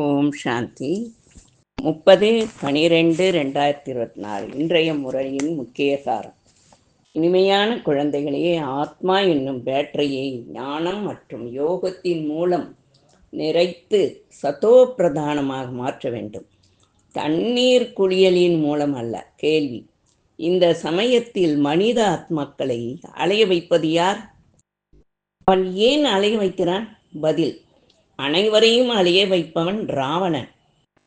ஓம் சாந்தி. முப்பது பனிரெண்டு ரெண்டாயிரத்தி இருபத்தி நாலு இன்றைய முறையின் முக்கிய சாரம். இனிமையான குழந்தைகளே ஆத்மா என்னும் பேட்டரியை ஞானம் மற்றும் யோகத்தின் மூலம் நிறைத்து சதோ பிரதானமாக மாற்ற வேண்டும். தண்ணீர் குளியலின் மூலம் அல்ல கேள்வி. இந்த சமயத்தில் மனித ஆத்மாக்களை அலைய வைப்பது யார்? அவன் ஏன் அலைய வைக்கிறான்? பதில். அனைவரையும் அலைய வைப்பவன் ராவணன்.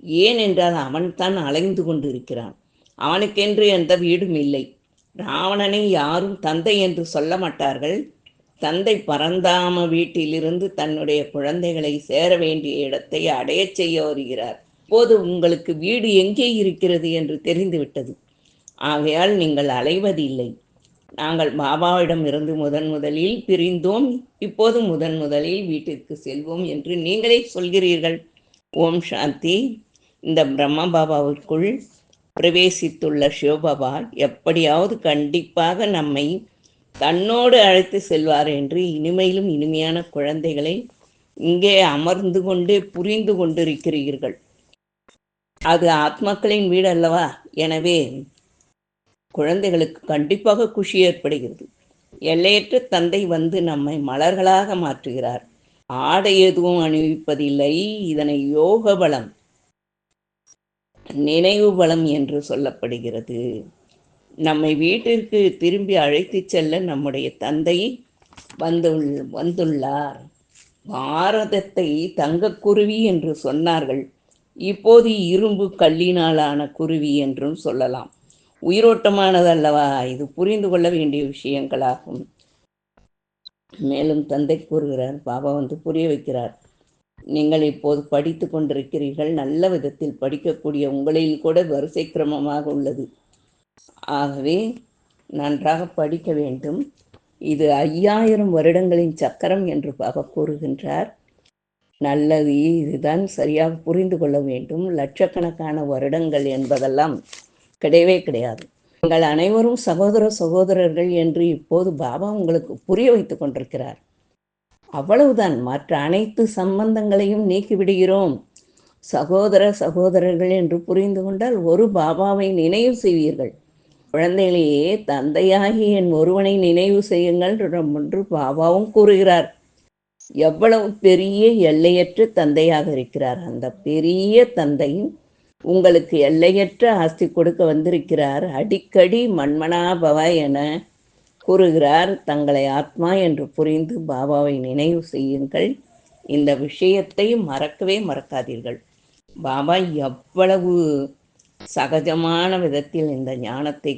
ஏனென்றால் அவன்தான் அலைந்து கொண்டிருக்கிறான். அவனுக்கென்று எந்த வீடும் இல்லை. ராவணனை யாரும் தந்தை என்று சொல்ல மாட்டார்கள். தந்தை பரந்தாம வீட்டிலிருந்து தன்னுடைய குழந்தைகளை சேர வேண்டிய இடத்தை அடையச் செய்ய வருகிறார். போது உங்களுக்கு வீடு எங்கே இருக்கிறது என்று தெரிந்துவிட்டது. ஆகையால் நீங்கள் அலைவதில்லை. நாங்கள் பாபாவிடம் இருந்து முதன் முதலில் பிரிந்தோம். இப்போது முதன் முதலில் வீட்டிற்கு செல்வோம் என்று நீங்களே சொல்கிறீர்கள். ஓம் சாந்தி. இந்த பிரம்ம பாபாவுக்குள் பிரவேசித்துள்ள சிவபாபா எப்படியாவது கண்டிப்பாக நம்மை தன்னோடு அழைத்து செல்வார் என்று இனிமையிலும் இனிமையான குழந்தைகளை இங்கே அமர்ந்து கொண்டு புரிந்து கொண்டிருக்கிறீர்கள். அது ஆத்மாக்களின் வீடு அல்லவா எனவே குழந்தைகளுக்கு கண்டிப்பாக குஷி ஏற்படுகிறது. எல்லையற்ற தந்தை வந்து நம்மை மலர்களாக மாற்றுகிறார். ஆடை எதுவும் அணிவிப்பதில்லை. இதனை யோக பலம் நினைவு பலம் என்று சொல்லப்படுகிறது. நம்மை வீட்டிற்கு திரும்பி அழைத்து செல்ல நம்முடைய தந்தை வந்துள் வந்துள்ளார். பாரதத்தை தங்கக்குருவி என்று சொன்னார்கள். இப்போது இரும்பு கல்லினாலான குருவி என்றும் சொல்லலாம். உயிரோட்டமானது அல்லவா இது புரிந்து கொள்ள வேண்டிய விஷயங்களாகும். மேலும் தந்தை கூறுகிறார் பாபா வந்து புரிய வைக்கிறார். நீங்கள் இப்போது படித்து கொண்டிருக்கிறீர்கள். நல்ல விதத்தில் படிக்கக்கூடிய உங்களில் கூட வரிசை கிரமமாக உள்ளது. ஆகவே நன்றாக படிக்க வேண்டும். இது ஐயாயிரம் வருடங்களின் சக்கரம் என்று பாபா கூறுகின்றார். நல்லது இதுதான் சரியாக புரிந்து கொள்ள வேண்டும். லட்சக்கணக்கான வருடங்கள் என்பதெல்லாம் கிடையவே கிடையாது. நீங்கள் அனைவரும் சகோதர சகோதரர்கள் என்று இப்போது பாபா உங்களுக்கு புரிய வைத்து கொண்டிருக்கிறார். அவ்வளவுதான் மற்ற அனைத்து சம்பந்தங்களையும் நீக்கிவிடுகிறோம் சகோதர சகோதரர்கள் என்று புரிந்து கொண்டால் ஒரு பாபாவை நினைவு செய்வீர்கள். குழந்தைகளையே தந்தையாகி என் ஒருவனை நினைவு செய்யுங்கள் என்று பாபாவும் கூறுகிறார். எவ்வளவு பெரிய எல்லையற்ற தந்தையாக இருக்கிறார். அந்த பெரிய தந்தையும் உங்களுக்கு எல்லையற்ற ஆஸ்தி கொடுக்க வந்திருக்கிறார். அடிக்கடி மண்மனாபவ என கூறுகிறார். தங்களை ஆத்மா என்று புரிந்து பாபாவை நினைவு செய்யுங்கள். இந்த விஷயத்தை மறக்கவே மறக்காதீர்கள். பாபா எவ்வளவு சகஜமான விதத்தில் இந்த ஞானத்தை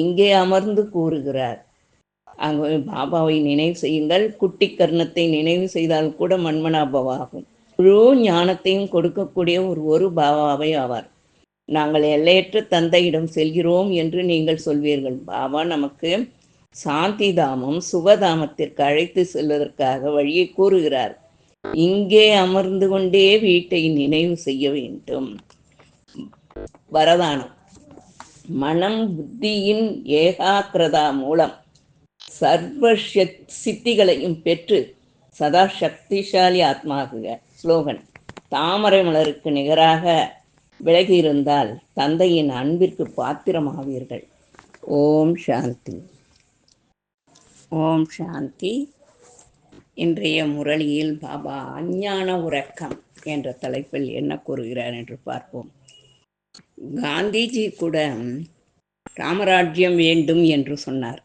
இங்கே அமர்ந்து கூறுகிறார். அங்கே பாபாவை நினைவு செய்யுங்கள். குட்டி கர்ணத்தை நினைவு செய்தால் கூட மண்மனாபவாகும் முழு ஞானத்தையும் கொடுக்கக்கூடிய ஒரு ஒரு பாபாவை ஆவார். நாங்கள் எல்லையற்ற தந்தையிடம் செல்கிறோம் என்று நீங்கள் சொல்வீர்கள். பாபா நமக்கு சாந்தி தாமம் சுகதாமத்திற்கு அழைத்து செல்வதற்காக வழியை கூறுகிறார். இங்கே அமர்ந்து கொண்டே வீட்டை நினைவு செய்ய வேண்டும். வரதானம். மனம் புத்தியின் ஏகாக்கிரதா மூலம் சர்வ சித்திகளையும் பெற்று சதா சக்திசாலி ஆத்மாகுக ஸ்லோகன். தாமரை மலருக்கு நிகராக விலகி இருந்தால் தந்தையின் அன்பிற்கு பாத்திரமாவீர்கள். ஓம் சாந்தி. ஓம் சாந்தி. இன்றைய முரளியில் பாபா அஞ்ஞான உறக்கம் என்ற தலைப்பில் என்ன கூறுகிறார் என்று பார்ப்போம். காந்திஜி கூட ராமராஜ்யம் வேண்டும் என்று சொன்னார்.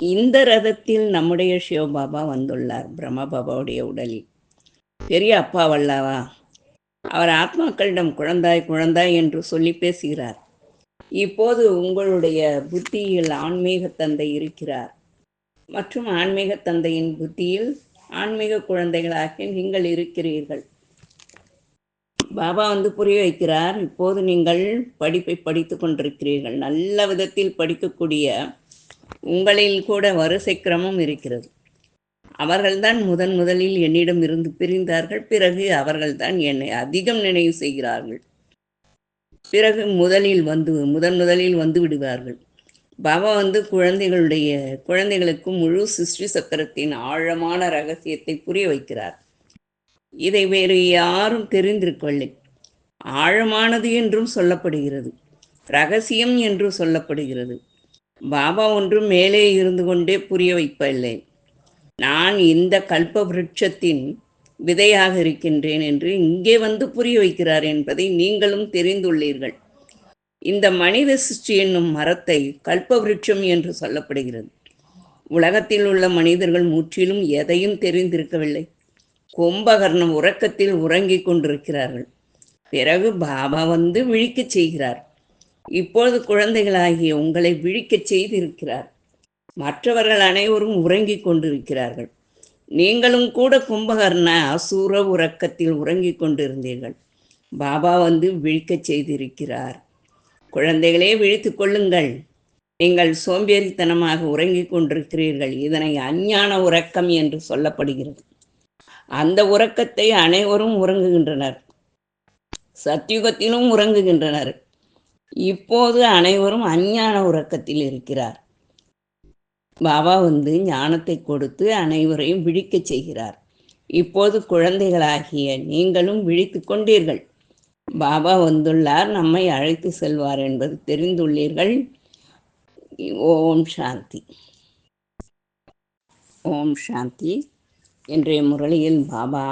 இந்த ரதத்தில் நம்முடைய சிவபாபா வந்துள்ளார். பிரம்மபாபாவுடைய உடலில். பெரிய அப்பா வல்லவா? அவர் ஆத்மாக்களிடம் குழந்தாய் குழந்தாய் என்று சொல்லி பேசுகிறார். இப்போது உங்களுடைய புத்தியில் ஆன்மீக தந்தை இருக்கிறார். மற்றும் ஆன்மீக தந்தையின் புத்தியில் ஆன்மீக குழந்தைகளாக நீங்கள் இருக்கிறீர்கள். பாபா வந்து புரிய வைக்கிறார் இப்போது நீங்கள் படிப்பை படித்து கொண்டிருக்கிறீர்கள். நல்ல விதத்தில் படிக்கக்கூடிய உங்களில் கூட வரிசை கிரமம் இருக்கிறது. அவர்கள்தான் முதன் முதலில் என்னிடம் இருந்து பிரிந்தார்கள். பிறகு அவர்கள்தான் என்னை அதிகம் நினைவு செய்கிறார்கள். பிறகு முதலில் வந்து முதன் முதலில் வந்து விடுவார்கள். பாபா வந்து குழந்தைகளுடைய குழந்தைகளுக்கு முழு சிருஷ்டி சக்கரத்தின் ஆழமான ரகசியத்தை புரிய வைக்கிறார். இதை வேறு யாரும் தெரிந்திருக்கவில்லை. ஆழமானது என்றும் சொல்லப்படுகிறது. ரகசியம் என்றும் சொல்லப்படுகிறது. பாபா ஒன்றும் மேலே இருந்து கொண்டே புரிய வைப்பதில்லை. நான் இந்த கல்ப விருட்சத்தின் விதையாக இருக்கின்றேன் என்று இங்கே வந்து புரிய வைக்கிறார் என்பதை நீங்களும் தெரிந்துள்ளீர்கள். இந்த மனித சிருஷ்டி என்னும் மரத்தை கல்ப விருட்சம் என்று சொல்லப்படுகிறது. உலகத்தில் உள்ள மனிதர்கள் முற்றிலும் எதையும் தெரிந்திருக்கவில்லை. கும்பகர்ணம் உறக்கத்தில் உறங்கிக் கொண்டிருக்கிறார்கள். பிறகு பாபா வந்து விழிக்கச் செய்கிறார். இப்பொழுது குழந்தைகளாகிய உங்களை விழிக்கச் செய்திருக்கிறார். மற்றவர்கள் அனைவரும் உறங்கிக் கொண்டிருக்கிறார்கள். நீங்களும் கூட கும்பகர்ண அசூர உறக்கத்தில் உறங்கிக் கொண்டிருந்தீர்கள். பாபா வந்து விழிக்கச் செய்திருக்கிறார். குழந்தைகளே விழித்து கொள்ளுங்கள். நீங்கள் சோம்பேறித்தனமாக உறங்கிக் கொண்டிருக்கிறீர்கள். இதனை அஞ்ஞான உறக்கம் என்று சொல்லப்படுகிறது. அந்த உறக்கத்தை அனைவரும் உறங்குகின்றனர். சத்தியுகத்திலும் உறங்குகின்றனர். இப்போது அனைவரும் அஞ்ஞான உறக்கத்தில் இருக்கிறார். பாபா வந்து ஞானத்தை கொடுத்து அனைவரையும் விழிக்கச் செய்கிறார். இப்போது குழந்தைகளாகிய நீங்களும் விழித்து கொண்டீர்கள். பாபா வந்துள்ளார் நம்மை அழைத்து செல்வார் என்பது தெரிந்துள்ளீர்கள். ஓம் சாந்தி. ஓம் சாந்தி. இன்றைய முரளியில் பாபா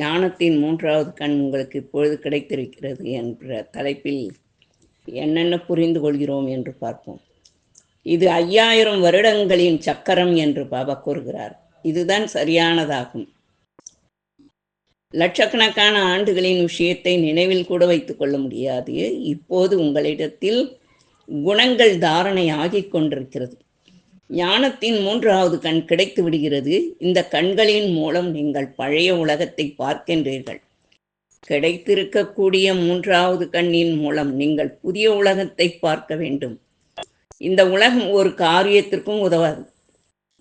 ஞானத்தின் மூன்றாவது கண் உங்களுக்கு இப்பொழுது கிடைத்திருக்கிறது என்ற தலைப்பில் என்னென்ன புரிந்து கொள்கிறோம் என்று பார்ப்போம். இது ஐயாயிரம் வருடங்களின் சக்கரம் என்று பாபா கூறுகிறார். இதுதான் சரியானதாகும். லட்சக்கணக்கான ஆண்டுகளின் விஷயத்தை நினைவில் கூட வைத்துக் கொள்ள முடியாது. இப்போது உங்களிடத்தில் குணங்கள் தாரணை ஆகிக் கொண்டிருக்கிறது. ஞானத்தின் மூன்றாவது கண் கிடைத்து விடுகிறது. இந்த கண்களின் மூலம் நீங்கள் பழைய உலகத்தை பார்க்கின்றீர்கள். கிடைத்திருக்கக்கூடிய மூன்றாவது கண்ணின் மூலம் நீங்கள் புதிய உலகத்தை பார்க்க வேண்டும். இந்த உலகம் ஒரு காரியத்திற்கும் உதவாது.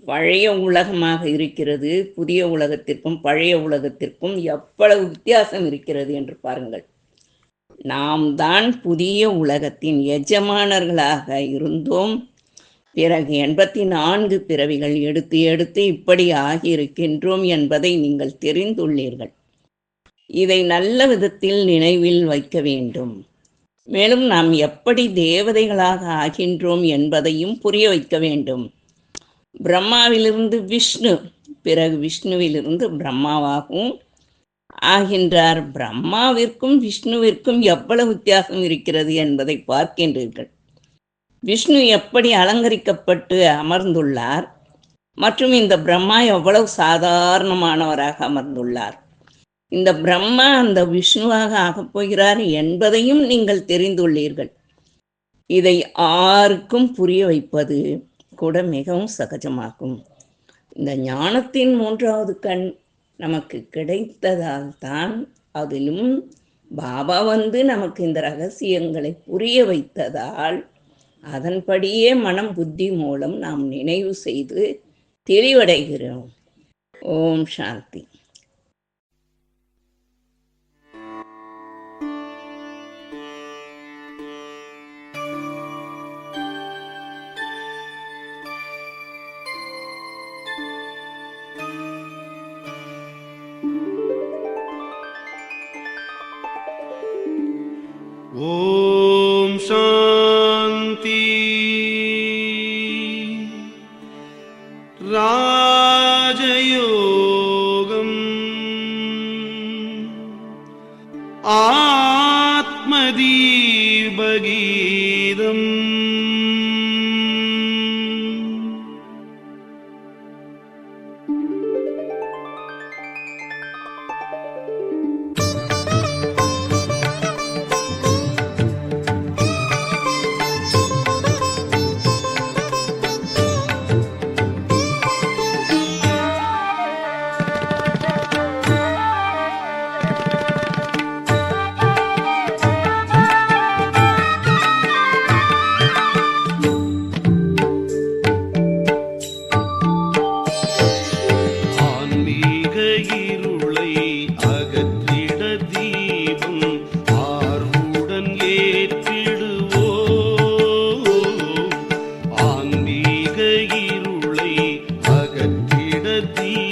பழைய உலகமாக இருக்கிறது புதிய உலகத்திற்கும் பழைய உலகத்திற்கும் எவ்வளவு வித்தியாசம் இருக்கிறது என்று பாருங்கள். நாம் தான் புதிய உலகத்தின் எஜமானர்களாக இருந்தோம். பிறகு எண்பத்தி நான்கு பிறவிகள் எடுத்து எடுத்து இப்படி ஆகியிருக்கின்றோம் என்பதை நீங்கள் தெரிந்துள்ளீர்கள். இதை நல்ல விதத்தில் நினைவில் வைக்க வேண்டும். மேலும் நாம் எப்படி தேவதைகளாக ஆகின்றோம் என்பதையும் புரிய வைக்க வேண்டும். பிரம்மாவிலிருந்து விஷ்ணு பிறகு விஷ்ணுவிலிருந்து பிரம்மாவாகவும் ஆகின்றார் பிரம்மாவிற்கும் விஷ்ணுவிற்கும் எவ்வளவு வித்தியாசம் இருக்கிறது என்பதை பார்க்கின்றீர்கள். விஷ்ணு எப்படி அலங்கரிக்கப்பட்டு அமர்ந்துள்ளார்? மற்றும் இந்த பிரம்மா எவ்வளவு சாதாரணமானவராக அமர்ந்துள்ளார்? இந்த பிரம்மா அந்த விஷ்ணுவாக ஆகப் போகிறார் என்பதையும் நீங்கள் தெரிந்துள்ளீர்கள். இதை ஆருக்கும் புரிய வைப்பது கூட மிகவும் சகஜமாகும். இந்த ஞானத்தின் மூன்றாவது கண் நமக்கு கிடைத்ததால் தான் அதிலும் பாபா வந்து நமக்கு இந்த ரகசியங்களை புரிய வைத்ததால் அதன்படியே மனம் புத்தி மூலம் நாம் நினைவு செய்து தெளிவடைகிறோம். ஓம் சாந்தி. ആത്മദീപഗീതം. दी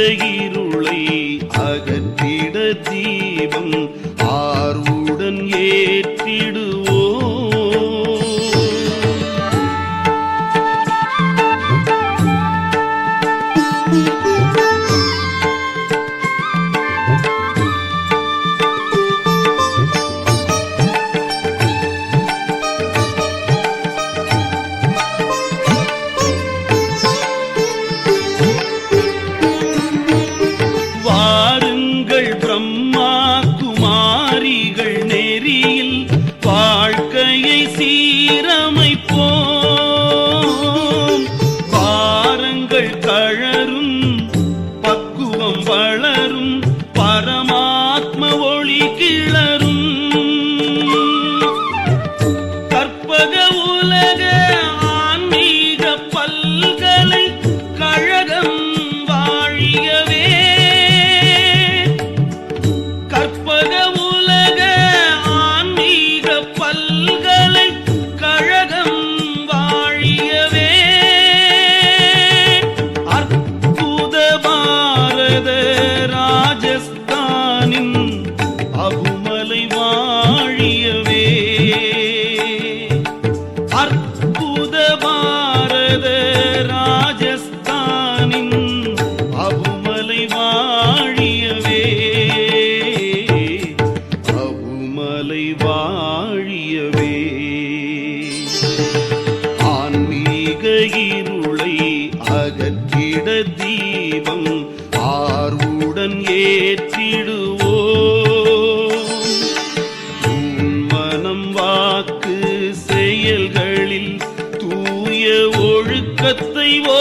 ஆன்மீக செயல்களில் தூய ஒழுக்கத்தை ஓங்கிடு